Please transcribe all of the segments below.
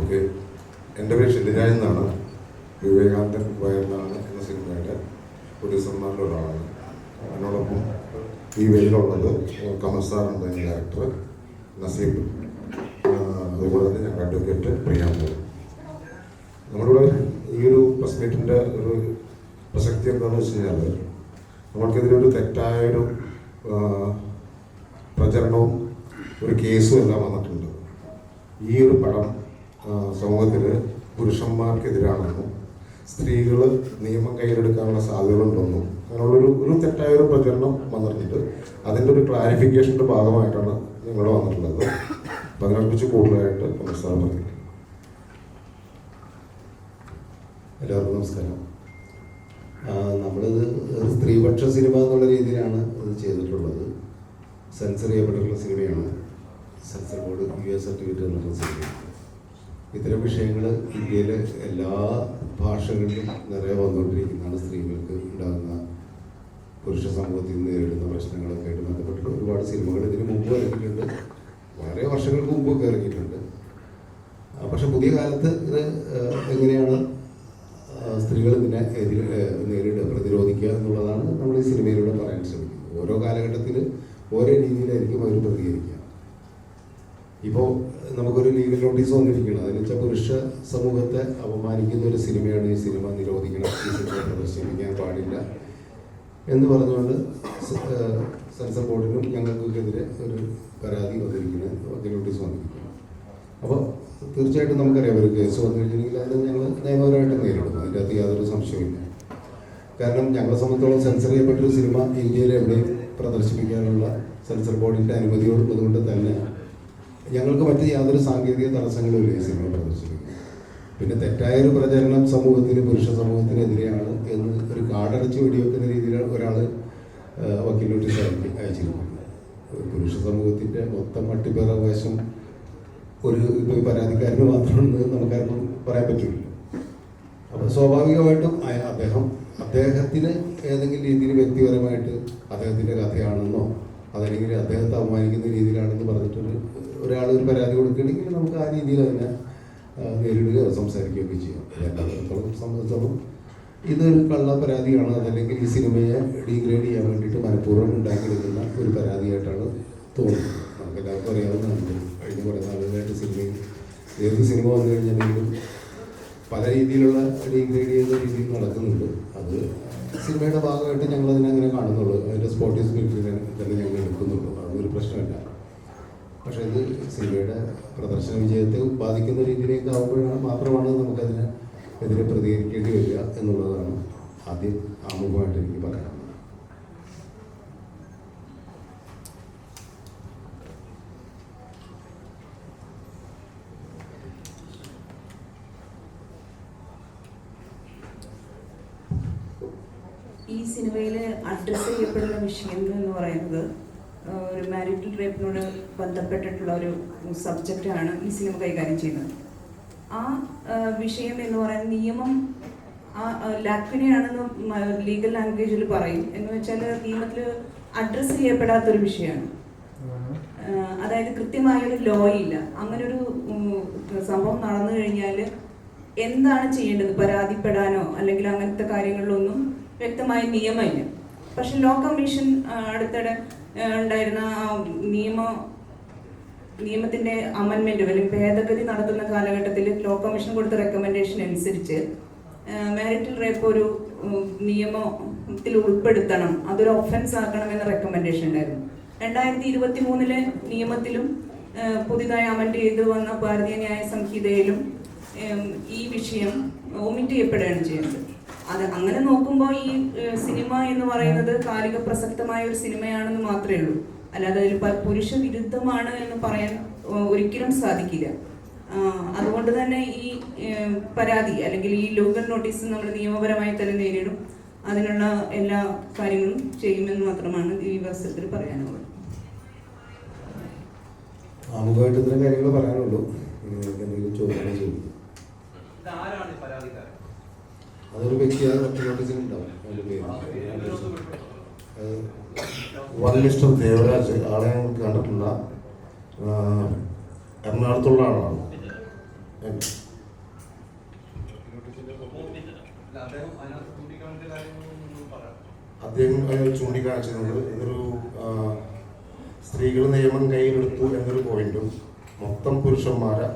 Okay. എന്റെ പേര് ഷിലിരാജ് എന്നാണ്. വിവേകാനന്ദൻ വയറിലാണ് എന്ന സിനിമയുടെ പ്രൊഡ്യൂസർമാരുടെ ഒരാളാണ്. അതിനോടൊപ്പം ഈ വെയിലുള്ളത് കമൽ സാർ എന്റെ ഡയറക്ടർ നസീബ്. അതുപോലെ തന്നെ ഞങ്ങൾ അഡ്വക്കേറ്റ് പ്രിയാമ്പ് നമ്മളിവിടെ ഈ ഒരു പ്രസ് മീറ്റിന്റെ ഒരു പ്രസക്തി എന്താണെന്ന് വെച്ച് കഴിഞ്ഞാൽ നമ്മൾക്കെതിരൊരു തെറ്റായൊരു പ്രചരണവും ഒരു കേസും എല്ലാം വന്നിട്ടുണ്ട്. ഈ ഒരു പടം സമൂഹത്തിൽ പുരുഷന്മാർക്കെതിരാണെന്നും സ്ത്രീകൾ നിയമം കയ്യിലെടുക്കാനുള്ള സാധ്യതകളുണ്ടെന്നും അങ്ങനെയുള്ളൊരു ഒരു തെറ്റായ ഒരു പ്രചരണം വന്നിട്ടുണ്ട്. അതിന്റെ ഒരു ക്ലാരിഫിക്കേഷന്റെ ഭാഗമായിട്ടാണ് ഞങ്ങൾ വന്നിട്ടുള്ളത്. അപ്പം അതിനെക്കുറിച്ച് കൂടുതലായിട്ട് മനസ്സിലാക്കാൻ പറഞ്ഞു എല്ലാവർക്കും നമസ്കാരം. നമ്മളിത് സ്ത്രീപക്ഷ സിനിമ എന്നുള്ള രീതിയിലാണ് ഇത് ചെയ്തിട്ടുള്ളത്. സെൻസർ ചെയ്യപ്പെട്ടിട്ടുള്ള സിനിമയാണ്. Censor board U S certificate എന്നുള്ള സിനിമയാണ്. ഇത്തരം വിഷയങ്ങൾ ഇന്ത്യയിലെ എല്ലാ ഭാഷകളിലും നിറയെ വന്നുകൊണ്ടിരിക്കുന്നതാണ് സ്ത്രീകൾക്ക് ഉണ്ടാകുന്ന പുരുഷ സമൂഹത്തിൽ നേരിടുന്ന പ്രശ്നങ്ങളൊക്കെ ആയിട്ട് ബന്ധപ്പെട്ടിട്ട് ഒരുപാട് സിനിമകൾ ഇതിന് മുമ്പ് ഇറങ്ങിയിട്ടുണ്ട് വളരെ വർഷങ്ങൾക്ക് മുമ്പ് ഇറങ്ങിയിട്ടുണ്ട്. പക്ഷെ പുതിയ കാലത്ത് ഇത് എങ്ങനെയാണ് സ്ത്രീകൾ ഇതിനെ എതിർ നേരിടുക പ്രതിരോധിക്കുക എന്നുള്ളതാണ് നമ്മൾ ഈ സിനിമയിലൂടെ പറയാൻ ശ്രമിക്കുന്നത്. ഓരോ കാലഘട്ടത്തിൽ ഓരോ രീതിയിലായിരിക്കും അവർ പ്രതികരിക്കുക. ഇപ്പോൾ നമുക്കൊരു ലീഗൽ നോട്ടീസ് വന്നിരിക്കണം. അതിന് വെച്ചാൽ പുരുഷ സമൂഹത്തെ അപമാനിക്കുന്ന ഒരു സിനിമയാണ് ഈ സിനിമ നിരോധിക്കണം. ഈ സിനിമ പ്രദർശിപ്പിക്കാൻ പാടില്ല. എന്ന് പറഞ്ഞുകൊണ്ട് സെൻസർ ബോർഡിനും ഞങ്ങൾക്കെതിരെ ഒരു പരാതി വന്നിരിക്കുന്നത് നോട്ടീസ് വന്നിരിക്കുന്നു. അപ്പോൾ തീർച്ചയായിട്ടും നമുക്കറിയാം ഒരു കേസ് വന്നു കഴിഞ്ഞിട്ടുണ്ടെങ്കിൽ അത് ഞങ്ങൾ നിയമപരമായിട്ട് നേരിടും. അതിന്റെ അകത്ത് യാതൊരു സംശയമില്ല കാരണം ഞങ്ങളെ സംബന്ധിച്ചോളം സെൻസർ ചെയ്യപ്പെട്ടൊരു സിനിമ ഇന്ത്യയിൽ എവിടെയും പ്രദർശിപ്പിക്കാനുള്ള സെൻസർ ബോർഡിന്റെ അനുമതിയോടുള്ളതുകൊണ്ട് തന്നെ ഞങ്ങൾക്ക് മറ്റ് യാതൊരു സാങ്കേതിക തടസ്സങ്ങളും ഇല്ല സിനിമ പ്രദർശിപ്പിക്കും പിന്നെ തെറ്റായൊരു പ്രചരണം സമൂഹത്തിന് പുരുഷ സമൂഹത്തിനെതിരെയാണ് എന്ന് ഒരു കാടടച്ച് വെടിവെക്കുന്ന രീതിയിലാണ് ഒരാൾ വക്കീൽ നോട്ടീസ് അയക്കി അയച്ചിരിക്കുന്നത്. പുരുഷ സമൂഹത്തിന്റെ മൊത്തം അട്ടിപ്പേറാവകാശം ഒരു ഇപ്പോൾ പരാതിക്കാരന് മാത്രമുണ്ട് നമുക്കാർക്കും പറയാൻ പറ്റില്ല. അപ്പോൾ സ്വാഭാവികമായിട്ടും അദ്ദേഹം അദ്ദേഹത്തിന് ഏതെങ്കിലും രീതിയിൽ വ്യക്തിപരമായിട്ട് അദ്ദേഹത്തിന്റെ കഥയാണെന്നോ അതല്ലെങ്കിൽ അദ്ദേഹത്തെ അപമാനിക്കുന്ന രീതിയിലാണെന്ന് പറഞ്ഞിട്ടൊരു ഒരാൾ ഒരു പരാതി കൊടുക്കുകയാണെങ്കിൽ നമുക്ക് ആ രീതിയിൽ അതിനെ ആ, നേരിടുകയോ സംസാരിക്കുകയൊക്കെ ചെയ്യാം. എല്ലാവർക്കും സംബന്ധിച്ചോളം ഇതൊരു കള്ള പരാതിയാണ്. അതല്ലെങ്കിൽ ഈ സിനിമയെ ഡീഗ്രേഡ് ചെയ്യാൻ വേണ്ടിയിട്ട് മനഃപൂർവം ഉണ്ടാക്കിയെടുക്കുന്ന ഒരു പരാതിയായിട്ടാണ് തോന്നുന്നത്. നമുക്ക് എല്ലാവർക്കും അറിയാവുന്നതാണ്. കഴിഞ്ഞ കുറേ നാളുകളായിട്ട് സിനിമയിൽ ഏത് സിനിമ വന്നു കഴിഞ്ഞാലും പല രീതിയിലുള്ള ഡീഗ്രേഡ് രീതിയിൽ നടക്കുന്നുണ്ട്. അത് സിനിമയുടെ ഭാഗമായിട്ട് ഞങ്ങൾ അതിനെ അങ്ങനെ കാണുന്നുള്ളൂ. അതിന്റെ സ്പോർട്ടീസ് സ്പിരിറ്റിനെ തന്നെ ഞങ്ങൾ എടുക്കുന്നുള്ളൂ. അതൊരു പ്രശ്നമല്ല. പക്ഷേ ഇത് സിനിമയുടെ പ്രദർശന വിജയത്തെ ബാധിക്കുന്ന രീതിയിലേക്ക് ആവുമ്പോഴാണ് മാത്രമാണ് നമുക്കതിന് എതിരെ പ്രതികരിക്കേണ്ടി വരിക എന്നുള്ളതാണ് ആദ്യം ആമുഖമായിട്ട് എനിക്ക് പറയാനുള്ളത് ഈ സിനിമയിൽ അഡ്രസ് ചെയ്യപ്പെടുന്ന വിഷയം എന്ന് പറയുന്നത് ഒരു മാരിറ്റൽ റേപ്പിനോട് ബന്ധപ്പെട്ടിട്ടുള്ള ഒരു സബ്ജക്റ്റാണ് ഈ സിനിമ കൈകാര്യം ചെയ്യുന്നത്. ആ വിഷയം എന്ന് പറയുന്നത് നിയമം ആ ലാക്വിനെയാണെന്ന് ലീഗൽ ലാംഗ്വേജിൽ പറയും. എന്ന് വെച്ചാൽ നിയമത്തിൽ അഡ്രസ്സ് ചെയ്യപ്പെടാത്തൊരു വിഷയമാണ്. അതായത് കൃത്യമായൊരു ലോ ഇല്ല. അങ്ങനൊരു ഒരു സംഭവം നടന്നു കഴിഞ്ഞാൽ എന്താണ് ചെയ്യേണ്ടത്? പരാതിപ്പെടാനോ അല്ലെങ്കിൽ അങ്ങനത്തെ കാര്യങ്ങളിലൊന്നും വ്യക്തമായ നിയമമില്ല. പക്ഷെ ലോ കമ്മീഷൻ അടുത്തിടെ ഉണ്ടായിരുന്ന നിയമ നിയമത്തിന്റെ അമൻമെന്റ് അല്ലെങ്കിൽ ഭേദഗതി നടത്തുന്ന കാലഘട്ടത്തിൽ ലോ കമ്മീഷൻ കൊടുത്ത റെക്കമെൻഡേഷൻ അനുസരിച്ച് മാരിറ്റൽ റേപ്പ് ഒരു നിയമത്തിൽ ഉൾപ്പെടുത്തണം. അതൊരു ഒഫൻസ് ആക്കണം എന്ന റെക്കമെൻഡേഷൻ ഉണ്ടായിരുന്നു. രണ്ടായിരത്തി ഇരുപത്തി മൂന്നിലെ നിയമത്തിലും പുതിയതായി അമൻഡ് ചെയ്തു വന്ന ഭാരതീയ ന്യായ സംഹിതയിലും ഈ വിഷയം ഒമിറ്റ് ചെയ്യപ്പെടുകയാണ് ചെയ്യുന്നത്. അത് അങ്ങനെ നോക്കുമ്പോൾ ഈ സിനിമ എന്ന് പറയുന്നത് കാലിക പ്രസക്തമായ ഒരു സിനിമയാണെന്ന് മാത്രമേ ഉള്ളൂ. അല്ലാതെ അതിൽ പുരുഷ വിരുദ്ധമാണ് എന്ന് പറയാൻ ഒരിക്കലും സാധിക്കില്ല. അതുകൊണ്ട് തന്നെ ഈ പരാതി അല്ലെങ്കിൽ ഈ ലോക്കൽ നോട്ടീസ് നമ്മൾ നിയമപരമായി തന്നെ നേരിടും. അതിനുള്ള എല്ലാ കാര്യങ്ങളും ചെയ്യുമെന്ന് മാത്രമാണ് ഈ അവസരത്തിൽ പറയാനുള്ളത്. ആമുഖമായിട്ട് ഇത്തരം കാര്യങ്ങൾ പറയാനുള്ളൂ. എന്തെങ്കിലും ചോദ്യങ്ങൾ ചോദിക്കും. പരാതിക്കാരൻ? അതൊരു വ്യക്തിയാണ് ഒറ്റ നോട്ടീസിൽ ഉണ്ടാവും മിസ്റ്റർ ദേവരാജ് ആളെ ഞങ്ങൾക്ക് കണ്ടിട്ടില്ല. ആ, എറണാകുളത്തുള്ള ആളാണ്. അദ്ദേഹം ചൂണ്ടിക്കാണിച്ചത് ഇതൊരു സ്ത്രീകൾ നിയമം കയ്യിലെടുത്തു എന്നൊരു പോയിന്റും മൊത്തം പുരുഷന്മാരെ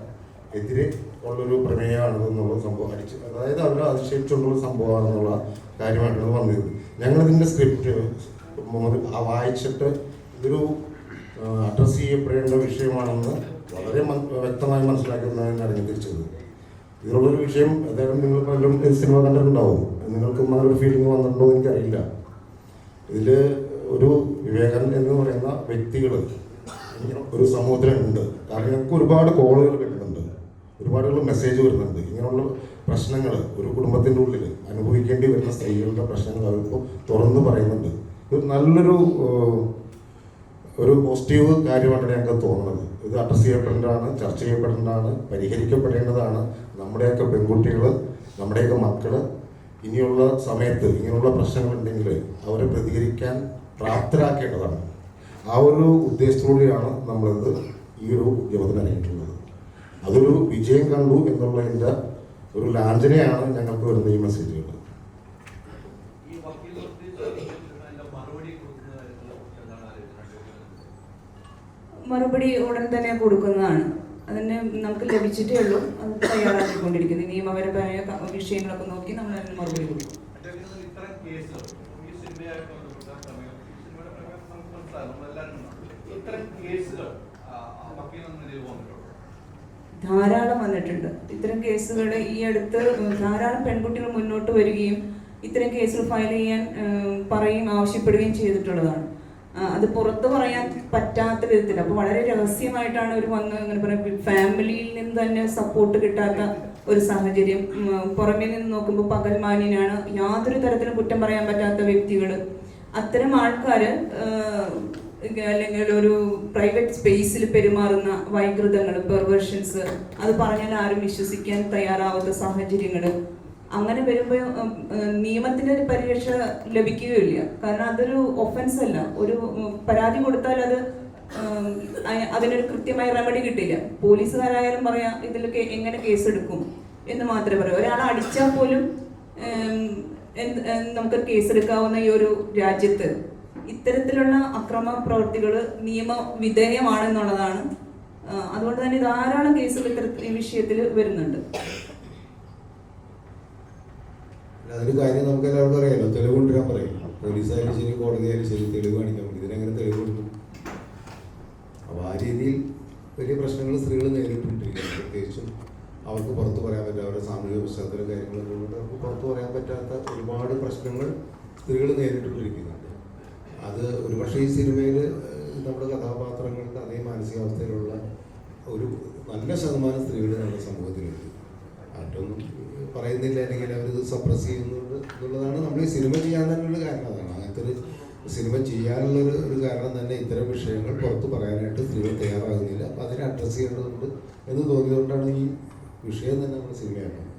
എതിരെ ഉള്ളൊരു പ്രമേയമാണ് എന്നുള്ള സംഭവം അടിച്ചു അതായത് അവരെ അതിശയിച്ചുകൊണ്ടുള്ള സംഭവമാണെന്നുള്ള കാര്യമായിട്ടാണ് വന്നത് ഞങ്ങളിതിന്റെ സ്ക്രിപ്റ്റ് വായിച്ചിട്ട് ഇതൊരു അഡ്രസ്സ് ചെയ്യപ്പെടേണ്ട വിഷയമാണെന്ന് വളരെ വ്യക്തമായി മനസ്സിലാക്കുന്നതാണ് ഞാൻ തിരിച്ചത് ഇതിനുള്ളൊരു വിഷയം അതായത് നിങ്ങൾ പലരും സിനിമ കണ്ടിട്ടുണ്ടാവും. നിങ്ങൾക്ക് ഒരു ഫീലിംഗ് വന്നിട്ടുണ്ടോ എനിക്കറിയില്ല. ഇതിൽ ഒരു വിവേകൻ എന്ന് പറയുന്ന വ്യക്തികൾ ഒരു സമൂഹത്തിലുണ്ട്. കാരണം ഞങ്ങൾക്ക് ഒരുപാട് കോളുകൾ കിട്ടുന്നുണ്ട് ഒരുപാട് മെസ്സേജ് വരുന്നുണ്ട്. ഇങ്ങനെയുള്ള പ്രശ്നങ്ങൾ ഒരു കുടുംബത്തിന്റെ ഉള്ളിൽ അനുഭവിക്കേണ്ടി വരുന്ന സ്ത്രീകളുടെ പ്രശ്നങ്ങൾ അവരിപ്പോൾ തുറന്നു പറയുന്നുണ്ട്. ഒരു നല്ലൊരു ഒരു പോസിറ്റീവ് കാര്യമാണ് ഞങ്ങൾക്ക് തോന്നുന്നത്. ഇത് അഡ്രസ് ചെയ്യപ്പെടേണ്ടതാണ് ചർച്ച ചെയ്യപ്പെടേണ്ടതാണ് പരിഹരിക്കപ്പെടേണ്ടതാണ് നമ്മുടെയൊക്കെ പെൺകുട്ടികൾ നമ്മുടെയൊക്കെ മക്കൾ ഇനിയുള്ള സമയത്ത് ഇങ്ങനെയുള്ള പ്രശ്നങ്ങളുണ്ടെങ്കിൽ അവരെ പ്രതികരിക്കാൻ പ്രാപ്തരാക്കേണ്ടതാണ്. ആ ഒരു ഉദ്ദേശത്തോടെയാണ് നമ്മളിത് ഈ ഒരു ഉദ്യമത്തിന് ഇറങ്ങിയിട്ടുള്ളത് അതൊരു വിജയം കണ്ടു എന്നുള്ളതിന്റെ ഒരു ലാഞ്ചനയാണ് ഞങ്ങൾക്ക് വരുന്ന ഈ മെസ്സേജുകൾ മറുപടി ഉടൻ തന്നെ കൊടുക്കുന്നതാണ്. അതിന് നമുക്ക് ലഭിച്ചിട്ടേ ഉള്ളൂ. അത് തയ്യാറാക്കിക്കൊണ്ടിരിക്കുന്നത് നിയമപരമായ വിഷയങ്ങളൊക്കെ നോക്കി നമ്മൾ അതിന് മറുപടി കൊടുക്കും. ഇത്തരം കേസുകൾ നിലയിൽ വന്നിട്ടുണ്ടോ? ധാരാളം വന്നിട്ടുണ്ട്. ഇത്തരം കേസുകൾ ഈ അടുത്ത് ധാരാളം പെൺകുട്ടികൾ മുന്നോട്ട് വരികയും ഇത്തരം കേസുകൾ ഫയൽ ചെയ്യാൻ പറയുകയും ആവശ്യപ്പെടുകയും ചെയ്തിട്ടുള്ളതാണ്. അത് പുറത്ത് പറയാൻ പറ്റാത്ത വിധത്തിൽ അപ്പോൾ വളരെ രഹസ്യമായിട്ടാണ് അവർ വന്ന് അങ്ങനെ പറയാം ഫാമിലിയിൽ നിന്ന് തന്നെ സപ്പോർട്ട് കിട്ടാത്ത ഒരു സാഹചര്യം. പുറമേ നിന്ന് നോക്കുമ്പോൾ പകൽമാന്യനാണ് യാതൊരു തരത്തിലും കുറ്റം പറയാൻ പറ്റാത്ത വ്യക്തികൾ അത്തരം ആൾക്കാർ അല്ലെങ്കിൽ ഒരു പ്രൈവറ്റ് സ്പേസിൽ പെരുമാറുന്ന വൈകൃതങ്ങൾ പെർവേർഷൻസ് അത് പറഞ്ഞാൽ ആരും വിശ്വസിക്കാൻ തയ്യാറാവുന്ന സാഹചര്യങ്ങൾ. അങ്ങനെ വരുമ്പോൾ നിയമത്തിന്റെ ഒരു പരിരക്ഷ ലഭിക്കുകയില്ല. കാരണം അതൊരു ഒഫൻസ് അല്ല. ഒരു പരാതി കൊടുത്താൽ അത് അതിനൊരു കൃത്യമായ റെമഡി കിട്ടില്ല. പോലീസുകാരായാലും പറയാം ഇതിലൊക്കെ എങ്ങനെ കേസെടുക്കും എന്ന് മാത്രമേ പറയൂ. ഒരാളെ അടിച്ചാൽ പോലും നമുക്ക് കേസെടുക്കാവുന്ന ഈ ഒരു രാജ്യത്ത് ഇത്തരത്തിലുള്ള അക്രമ പ്രവൃത്തികൾ നിയമവിധേയമാണെന്നുള്ളതാണ് അതുകൊണ്ട് തന്നെ ധാരാളം കേസുകൾ ഇത്തരത്തിൽ വിഷയത്തിൽ വരുന്നുണ്ട്. അതൊരു കാര്യം നമുക്ക് എല്ലാവർക്കും അറിയാലോ. തെളിവ് കൊണ്ടുവരാൻ പറയും. പോലീസായാലും ശരി കോടതിയായാലും ശരി തെളിവ് കാണിക്കാൻ പറ്റും ഇതിനെങ്ങനെ തെളിവ് കൊടുക്കും? അപ്പോൾ ആ രീതിയിൽ വലിയ പ്രശ്നങ്ങൾ സ്ത്രീകൾ നേരിട്ടുകൊണ്ടിരിക്കുന്നു പ്രത്യേകിച്ചും അവർക്ക് പുറത്തു പറയാൻ പറ്റാത്ത അവരുടെ സാമൂഹിക പശ്ചാത്തല കാര്യങ്ങളൊക്കെ കൊണ്ട് അവർക്ക് പുറത്തു പറയാൻ പറ്റാത്ത ഒരുപാട് പ്രശ്നങ്ങൾ സ്ത്രീകൾ നേരിട്ടുകൊണ്ടിരിക്കുന്നുണ്ട്. അത് ഒരുപക്ഷെ ഈ സിനിമയിൽ നമ്മുടെ കഥാപാത്രങ്ങളുടെ അതേ മാനസികാവസ്ഥയിലുള്ള ഒരു നല്ല ശതമാനം സ്ത്രീകൾ നമ്മുടെ സമൂഹത്തിലുണ്ട്. മറ്റൊന്നും പറയുന്നില്ല അല്ലെങ്കിൽ അവരിത് സപ്രസ് ചെയ്യുന്നുണ്ട് എന്നുള്ളതാണ് നമ്മൾ ഈ സിനിമ ചെയ്യാൻ തന്നെയുള്ള കാരണം. അതാണ് അങ്ങനത്തെ ഒരു സിനിമ ചെയ്യാനുള്ളൊരു ഒരു കാരണം തന്നെ ഇത്തരം വിഷയങ്ങൾ പുറത്ത് പറയാനായിട്ട് സ്ത്രീകൾ തയ്യാറാകുന്നില്ല. അപ്പം അതിനെ അഡ്രസ്സ് ചെയ്യേണ്ടതുണ്ട് എന്ന് തോന്നിയതുകൊണ്ടാണ് ഈ വിഷയം തന്നെ നമ്മൾ സിനിമയാക്കുന്നത്.